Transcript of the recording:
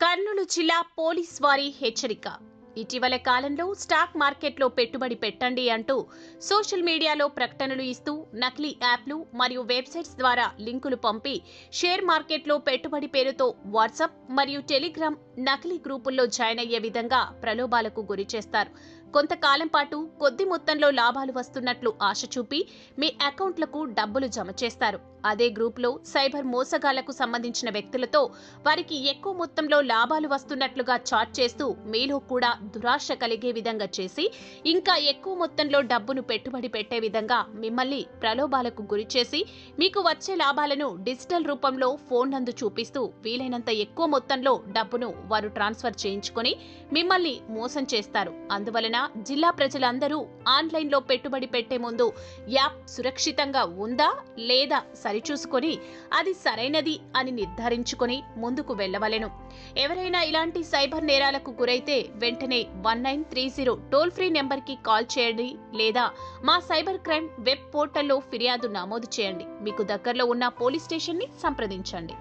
కర్నూలు జిల్లా పోలీస్ వారి హెచ్చరిక. ఇటీవల కాలంలో స్టాక్ మార్కెట్లో పెట్టుబడి పెట్టండి అంటూ సోషల్ మీడియాలో ప్రకటనలు ఇస్తూ నకిలీ యాప్లు మరియు వెబ్సైట్స్ ద్వారా లింకులు పంపి షేర్ మార్కెట్లో పెట్టుబడి పేరుతో వాట్సాప్ మరియు టెలిగ్రామ్ నకిలీ గ్రూపుల్లో జాయిన్ అయ్యే విధంగా ప్రలోభాలకు గురి చేస్తారు. కొంతకాలం పాటు కొద్ది మొత్తంలో లాభాలు వస్తున్నట్లు ఆశ చూపి మీ అకౌంట్లకు డబ్బులు జమ చేస్తారు. అదే గ్రూప్లో సైబర్ మోసగాళ్ళకు సంబంధించిన వ్యక్తులతో వారికి ఎక్కువ మొత్తంలో లాభాలు వస్తున్నట్లుగా చాట్ చేస్తూ మీలో కూడా దురాశ కలిగే విధంగా చేసి ఇంకా ఎక్కువ మొత్తంలో డబ్బును పెట్టుబడి పెట్టే విధంగా మిమ్మల్ని ప్రలోభాలకు గురిచేసి మీకు వచ్చే లాభాలను డిజిటల్ రూపంలో ఫోన్ నందు చూపిస్తూ వీలైనంత ఎక్కువ మొత్తంలో డబ్బును వారు ట్రాన్స్ఫర్ చేయించుకొని మిమ్మల్ని మోసం చేస్తారు. అందువలన జిల్లా ప్రజలందరూ ఆన్లైన్లో పెట్టుబడి పెట్టే ముందు యాప్ సురక్షితంగా ఉందా లేదా సరిచూసుకొని అది సరైనది అని నిర్ధారించుకొని ముందుకు వెళ్ళవలెను. ఎవరైనా ఇలాంటి సైబర్ నేరాలకు గురైతే వెంటనే one nine three zero toll free నెంబర్కి కాల్ చేయండి లేదా మా సైబర్ క్రైమ్ వెబ్ పోర్టల్లో ఫిర్యాదు నమోదు చేయండి. మీకు దగ్గరలో ఉన్న పోలీస్ స్టేషన్ని సంప్రదించండి.